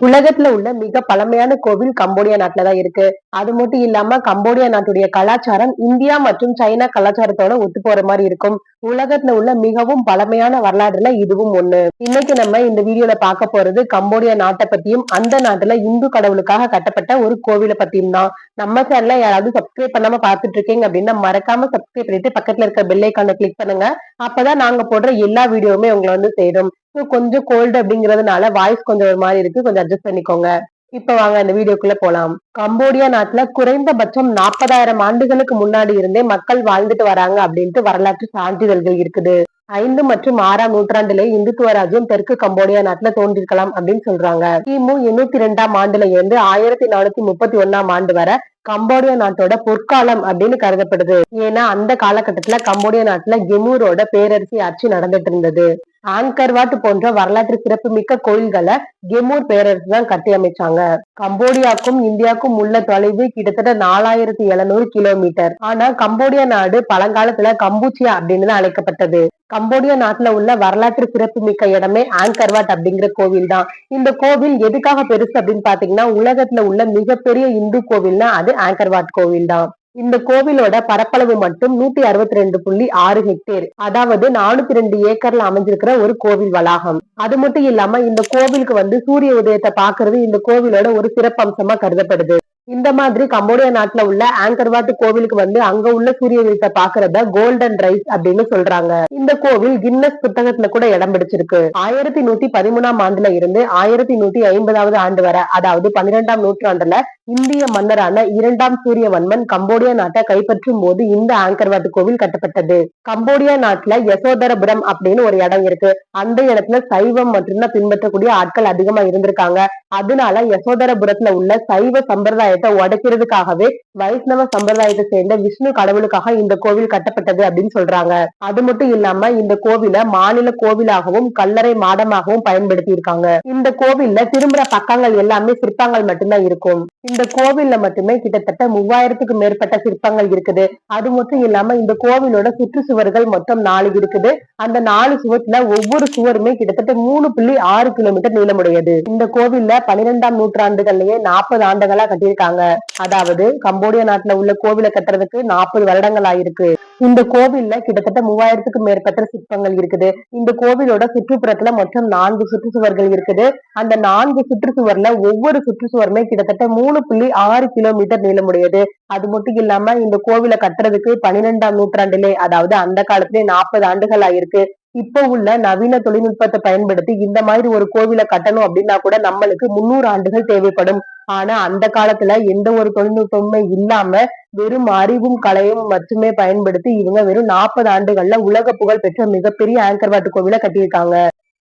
உலகத்துல உள்ள மிக பழமையான கோவில் கம்போடியா நாட்டுல தான் இருக்கு. அது மட்டும் இல்லாம கம்போடியா நாட்டுடைய கலாச்சாரம் இந்தியா மற்றும் சைனா கலாச்சாரத்தோட ஒத்து போற மாதிரி இருக்கும். உலகத்துல உள்ள மிகவும் பழமையான வரலாறுல இதுவும் ஒண்ணு. இன்னைக்கு நம்ம இந்த வீடியோல பார்க்க போறது கம்போடியா நாட்டை பத்தியும் அந்த நாட்டுல இந்து கடவுளுக்காக கட்டப்பட்ட ஒரு கோவிலை பத்தியும் தான். நம்ம சேனல யாராவது சப்ஸ்கிரைப் பண்ணாம பாத்துட்டு இருக்கீங்க அப்படின்னா மறக்காம சப்ஸ்கிரைப் பண்ணிட்டு பக்கத்துல இருக்க பெல் ஐக்கான கிளிக் பண்ணுங்க. அப்பதான் நாங்க போடுற எல்லா வீடியோவுமே உங்களை வந்து சேரும். ஸோ கொஞ்சம் கோல்டு அப்படிங்கறதுனால வாய்ஸ் கொஞ்சம் ஒரு மாதிரி இருக்கு. கொஞ்சம் அட்ஜஸ்ட் பண்ணிக்கோங்க. இப்ப வாங்க இந்த வீடியோக்குள்ள போலாம். கம்போடியா நாட்டுல குறைந்தபட்சம் நாற்பதாயிரம் ஆண்டுகளுக்கு முன்னாடி இருந்தே மக்கள் வாழ்ந்துட்டு வராங்க அப்படின்ட்டு வரலாற்று சான்றிதழ்கள் இருக்குது. ஐந்து மற்றும் ஆறாம் நூற்றாண்டிலே இந்துத்துவ ராஜ்யம் தெற்கு கம்போடியா நாட்டுல தோன்றிருக்கலாம் அப்படின்னு சொல்றாங்க. கிமு எண்ணூத்தி ரெண்டாம் ஆண்டுல இருந்து ஆயிரத்தி நானூத்தி முப்பத்தி ஒன்னாம் ஆண்டு வரை கம்போடியா நாட்டோட பொற்காலம் அப்படின்னு கருதப்படுது. ஏன்னா அந்த காலகட்டத்துல கம்போடியா நாட்டுல கெமூரோட பேரரசி ஆட்சி நடந்துட்டு இருந்தது. ஆங்கர்வாட் போன்ற வரலாற்று சிறப்புமிக்க கோயில்களை கெமூர் பேரரசு தான் கட்டி அமைச்சாங்க. கம்போடியாக்கும் இந்தியாவுக்கும் உள்ள தொலைவு கிட்டத்தட்ட நாலாயிரத்தி எழுநூறு கிலோமீட்டர். ஆனா கம்போடியா நாடு பழங்காலத்துல கம்பூச்சியா அப்படின்னு தான் அழைக்கப்பட்டது. கம்போடியா நாட்டுல உள்ள வரலாற்று சிறப்புமிக்க இடமே ஆங்கர்வாட் அப்படிங்கிற கோவில் தான் இந்த கோவில் எதுக்காக பெருசு அப்படின்னு பாத்தீங்கன்னா உலகத்துல உள்ள மிகப்பெரிய இந்து கோவில்னா அது ஆங்கர்வாட் கோவில் தான் இந்த கோவிலோட பரப்பளவு மட்டும் நூத்தி அறுபத்தி ரெண்டு புள்ளி ஆறு ஹெக்டேர் அதாவது நானூத்தி ரெண்டு ஏக்கர்ல அமைஞ்சிருக்கிற ஒரு கோவில் வளாகம். அது மட்டும் இல்லாம இந்த கோவிலுக்கு வந்து சூரிய உதயத்தை பாக்குறது இந்த கோவிலோட ஒரு சிறப்பம்சமா கருதப்படுது. இந்த மாதிரி கம்போடியா நாட்டுல உள்ள ஆங்கர்வாட் கோவிலுக்கு வந்து அங்க உள்ள சூரிய உதயத்தை பாக்குறத கோல்டன் ரைஸ் அப்படின்னு சொல்றாங்க. இந்த கோவில் கின்னஸ் புத்தகத்துல கூட இடம் பிடிச்சிருக்கு. ஆயிரத்தி நூத்தி பதிமூணாம் ஆண்டுல இருந்து ஆயிரத்தி நூத்தி ஐம்பதாவது ஆண்டு வரை அதாவது பன்னிரெண்டாம் நூற்றாண்டுல இந்திய மன்னரான இரண்டாம் சூரியவன்மன் கம்போடியா நாட்டை கைப்பற்றும் போது இந்த ஆங்கர்வாட் கோவில் கட்டப்பட்டது. கம்போடியா நாட்டுல யசோதரபுரம் அப்படின்னு ஒரு இடம் இருக்கு. அந்த இடத்துல சைவம் மட்டும்தான் பின்பற்றக்கூடிய ஆட்கள் அதிகமா இருந்திருக்காங்க. அதனால யசோதரபுரத்துல உள்ள சைவ சம்பிரதாயத்தை உடைக்கிறதுக்காகவே வைஷ்ணவ சம்பிரதாயத்தை சேர்ந்த விஷ்ணு கடவுளுக்காக இந்த கோவில் கட்டப்பட்டது அப்படின்னு சொல்றாங்க. அது மட்டும் இல்லாம இந்த கோவில மாநில கோவிலாகவும் கல்லறை மாடமாகவும் பயன்படுத்தி இருக்காங்க இந்த கோவில்ல திரும்புற பக்கங்கள் எல்லாமே சிற்பங்கள் மட்டும்தான் இருக்கும். இந்த கோவில்ல மட்டுமே கிட்டத்தட்ட மூவாயிரத்துக்கு மேற்பட்ட சிற்பங்கள் இருக்குது. அது மட்டும் இல்லாம இந்த கோவிலோட சுற்றுச்சுவர்கள் மொத்தம் நாலு இருக்குது. அந்த நாலு சுவத்துல ஒவ்வொரு சுவருமே கிட்டத்தட்ட மூணு புள்ளி ஆறு கிலோமீட்டர் நீளமுடையது. இந்த கோவில்ல பன்னிரெண்டாம் நூற்றாண்டுகள்லயே நாற்பது ஆண்டுகளா கட்டியிருக்காங்க. கட்டியிருக்காங்க. அதாவது கம்போடியா நாட்டுல உள்ள கோவிலை கட்டுறதுக்கு நாற்பது வருடங்கள் ஆயிருக்கு. இந்த கோவில்ல கிட்டத்தட்ட மூவாயிரத்துக்கும் மேற்பட்ட சிற்பங்கள் இருக்குது. இந்த கோவிலோட சுற்றுப்புறத்துல மொத்தம் நான்கு சுற்றுச்சுவர்கள் இருக்குது. அந்த நான்கு சுற்றுச்சுவர்ல ஒவ்வொரு சுற்றுச்சுவருமே கிட்டத்தட்ட மூணு புள்ளி ஆறு கிலோமீட்டர் நீளமுடையது. அது மட்டும் இல்லாம இந்த கோவிலை கட்டுறதுக்கு பனிரெண்டாம் நூற்றாண்டிலே அதாவது அந்த காலத்திலே நாற்பது ஆண்டுகள் ஆயிருக்கு. இப்ப உள்ள நவீன தொழில்நுட்பத்தை பயன்படுத்தி இந்த மாதிரி ஒரு கோவிலை கட்டணும் அப்படின்னா கூட நம்மளுக்கு முன்னூறு ஆண்டுகள் தேவைப்படும். ஆனா அந்த காலத்துல எந்த ஒரு தொழில்நுட்பமுமே இல்லாம வெறும் அறிவும் கலையும் மட்டுமே பயன்படுத்தி இவங்க வெறும் நாற்பது ஆண்டுகள்ல உலக புகழ் பெற்ற மிகப்பெரிய ஆங்கர்வாட்டு கோவிலை கட்டியிருக்காங்க.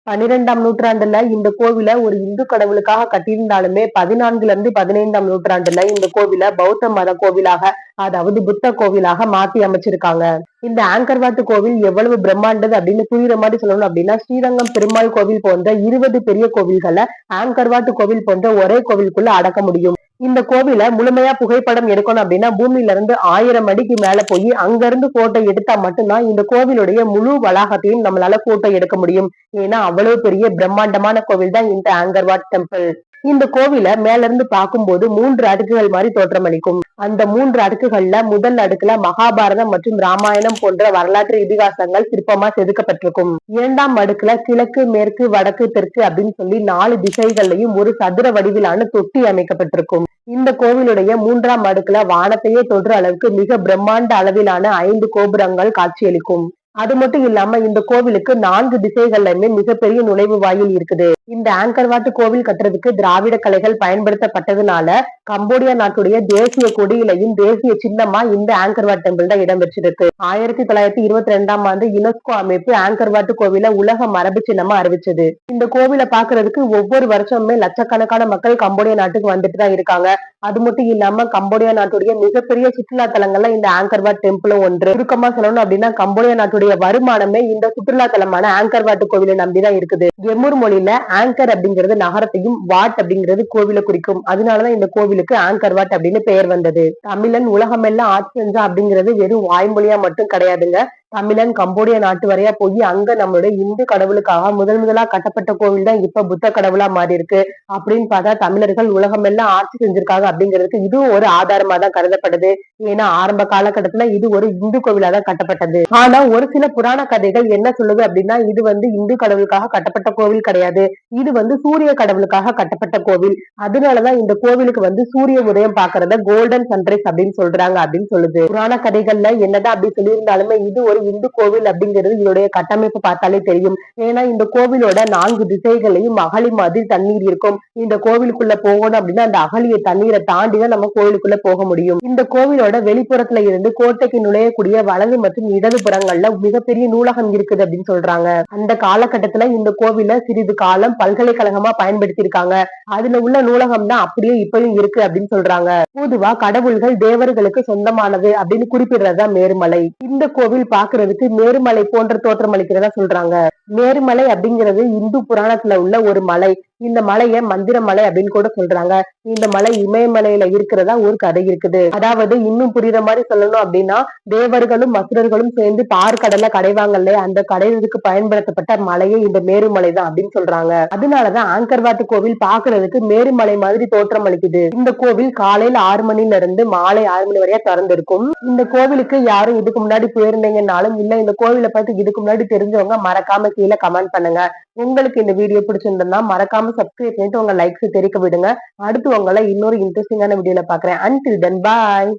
பன்னிரெண்டாம் நூற்றாண்டுல இந்த கோவில ஒரு இந்து கடவுளுக்காக கட்டியிருந்தாலுமே பதினான்குல இருந்து பதினைந்தாம் நூற்றாண்டுல இந்த கோவில பௌத்த மத கோவிலாக அதாவது புத்த கோவிலாக மாத்தி அமைச்சிருக்காங்க. இந்த ஆங்கர்வாட்டு கோவில் எவ்வளவு பிரம்மாண்டது அப்படின்னு புரியுற மாதிரி சொல்லணும் அப்படின்னா ஸ்ரீரங்கம் பெருமாள் கோவில் போன்ற இருபது பெரிய கோவில்களை ஆங்கர்வாட்டு கோவில் போன்ற ஒரே கோவிலுக்குள்ள அடக்க முடியும். இந்த கோவில முழுமையா புகைப்படம் எடுக்கணும் அப்படின்னா பூமியில இருந்து ஆயிரம் அடிக்கு மேல போய் அங்க இருந்து போட்டோ எடுத்தா மட்டும்தான் இந்த கோவிலுடைய முழு வளாகத்தையும் நம்மளால போட்டோ எடுக்க முடியும். ஏன்னா அவ்வளவு பெரிய பிரம்மாண்டமான கோவில் தான் இந்த ஆங்கர்வாட் டெம்பிள் இந்த கோவில மேல இருந்து பார்க்கும்போது மூன்று அடுக்குகள் மாதிரி தோற்றமளிக்கும் அந்த மூன்று அடுக்குகள்ல முதல் அடுக்குல மகாபாரதம் மற்றும் ராமாயணம் போன்ற வரலாற்று இதிகாசங்கள் சிற்பமா செதுக்கப்பட்டிருக்கும். இரண்டாம் அடுக்குல கிழக்கு மேற்கு வடக்கு தெற்கு அப்படின்னு சொல்லி நாலு திசைகள்லையும் ஒரு சதுர வடிவிலான தொட்டி அமைக்கப்பட்டிருக்கும். இந்த கோவிலுடைய மூன்றாம் அடுக்குல வானத்தையே தொடுற அளவுக்கு மிக பிரம்மாண்ட அளவிலான ஐந்து கோபுரங்கள் காட்சியளிக்கும். அது மட்டும் இல்லாம இந்த கோவிலுக்கு நான்கு திசைகள்லயுமே மிகப்பெரிய நுழைவு வாயில் இருக்குது. இந்த ஆங்கர்வாட்டு கோவில் கட்டுறதுக்கு திராவிட கலைகள் பயன்படுத்தப்பட்டதுனால கம்போடியா நாட்டுடைய தேசிய கொடியிலையும் தேசிய சின்னமா இந்த ஆங்கர்வாட் டெம்பிள் தான் இடம்பெற்றிருக்கு ஆயிரத்தி தொள்ளாயிரத்தி இருபத்தி ரெண்டாம் ஆண்டு யுனெஸ்கோ அமைப்பு ஆங்கர்வாட்டு கோவில உலக மரபு சின்னமா அறிவிச்சது. இந்த கோவிலை பாக்குறதுக்கு ஒவ்வொரு வருஷமுமே லட்சக்கணக்கான மக்கள் கம்போடியா நாட்டுக்கு வந்துட்டு தான் இருக்காங்க. அது மட்டும் இல்லாம கம்போடியா நாட்டுடைய மிகப்பெரிய சுற்றுலா தலங்கள்ல இந்த ஆங்கர்வாட் டெம்பிளும் ஒன்று. சுருக்கமா சொல்லணும் அப்படின்னா கம்போடியா நாட்டுடைய வருமானமே இந்த சுற்றுலா தலமான ஆங்கர்வாட் கோவிலை நம்பிதான் இருக்குது. எம்மூர் மொழியில ஆங்கர் அப்படிங்கிறது நகரத்தையும் வாட் அப்படிங்கிறது கோவிலை குறிக்கும். அதனாலதான் இந்த கோவிலுக்கு ஆங்கர் வாட் அப்படின்னு பெயர் வந்தது. தமிழன் உலகமெல்லாம் ஆட்சி செஞ்சா அப்படிங்கிறது வெறும் வாய்மொழியா மட்டும் கிடையாதுங்க. தமிழன் கம்போடிய நாட்டு வரையா போய் அங்க நம்மளுடைய இந்து கடவுளுக்காக முதல் முதலா கட்டப்பட்ட கோவில் தான் இப்ப புத்த கடவுளா மாறி இருக்கு அப்படின்னு பார்த்தா தமிழர்கள் உலகம் எல்லாம் ஆட்சி செஞ்சிருக்காங்க அப்படிங்கிறதுக்கு இதுவும் ஒரு ஆதாரமா தான் கருதப்படுது. ஏன்னா ஆரம்ப காலகட்டத்துல இது ஒரு இந்து கோவிலா தான் கட்டப்பட்டது. ஆனா ஒரு சில புராண கதைகள் என்ன சொல்லுது அப்படின்னா இது வந்து இந்து கடவுளுக்காக கட்டப்பட்ட கோவில் கிடையாது. இது வந்து சூரிய கடவுளுக்காக கட்டப்பட்ட கோவில். அதனாலதான் இந்த கோவிலுக்கு வந்து சூரிய உதயம் பாக்குறத கோல்டன் சன்ரைஸ் அப்படின்னு சொல்றாங்க அப்படின்னு சொல்லுது. புராண கதைகள்ல என்னதான் அப்படி சொல்லியிருந்தாலுமே இது ஒரு இந்து கோவில் அப்படிங்கிறது இதோடைய கட்டமைப்பு பார்த்தாலே தெரியும். ஏன்னா இந்த கோவிலோட நான்கு திசைகளையும் அகழி மாதிரி தண்ணீர் இருக்கும். இந்த கோவிலுக்குள்ள போகணும் அப்படின்னா அந்த அகழிய தண்ணீரை தாண்டி தான் நம்ம கோவிலுக்குள்ள போக முடியும். இந்த கோவிலோட வெளிப்புறத்துல இருந்து கோட்டைக்கு நுழையக்கூடிய வலது மற்றும் இடது புறங்கள்ல மிகப்பெரிய நூலகம் இருக்குது அப்படின்னு சொல்றாங்க. அந்த காலகட்டத்துல இந்த கோவில சிறிது காலம் பல்கலைக்கழகமா பயன்படுத்தியிருக்காங்க. அதுல உள்ள நூலகம் தான் அப்படியே இப்பயும் இருக்கு அப்படின்னு சொல்றாங்க. பொதுவா கடவுள்கள் தேவர்களுக்கு சொந்தமானது அப்படின்னு குறிப்பிடுறதா மேருமலை. இந்த கோவில் பார்க்க பாக்குறதுக்கு மேருமலை போன்ற தோற்றம் அளிக்கிறதா சொல்றாங்க. மேருமலை அப்படிங்கிறது இந்து புராணத்துல உள்ள ஒரு மலை. இந்த மலைய மந்திர மலை அப்படின்னு கூட சொல்றாங்க. இந்த மலை இமயமலையில இருக்கிறதா ஒரு கதை இருக்குது. அதாவது இன்னும் புரியுற மாதிரி சொல்லணும் அப்படின்னா தேவர்களும் மசுரர்களும் சேர்ந்து பார்க்கடலை கடைவாங்க இல்லையா அந்த கடைவதுக்கு பயன்படுத்தப்பட்ட மலையே இந்த மேருமலை தான் அப்படின்னு சொல்றாங்க. அதனாலதான் ஆங்கர்வாட்டு கோவில் பாக்குறதுக்கு மேருமலை மாதிரி தோற்றம் அளிக்குது. இந்த கோவில் காலையில ஆறு மணில இருந்து மாலை ஆறு மணி வரையா திறந்திருக்கும். இந்த கோவிலுக்கு யாரும் இதுக்கு முன்னாடி போயிருந்தீங்கன்னாலும் இல்ல இந்த கோவிலை பத்தி இதுக்கு முன்னாடி தெரிஞ்சவங்க மறக்காம கீழே கமெண்ட் பண்ணுங்க. உங்களுக்கு இந்த வீடியோ பிடிச்சிருந்தா மறக்காம சப்ஸ்கிரைப் பண்ணிட்டு உங்க லைக்ஸ் தெரிவிக்க விடுங்க. அடுத்து உங்களை இன்னொரு இன்ட்ரெஸ்டிங்கான வீடியோல பாக்குறேன். அன்டில் தென் பாய்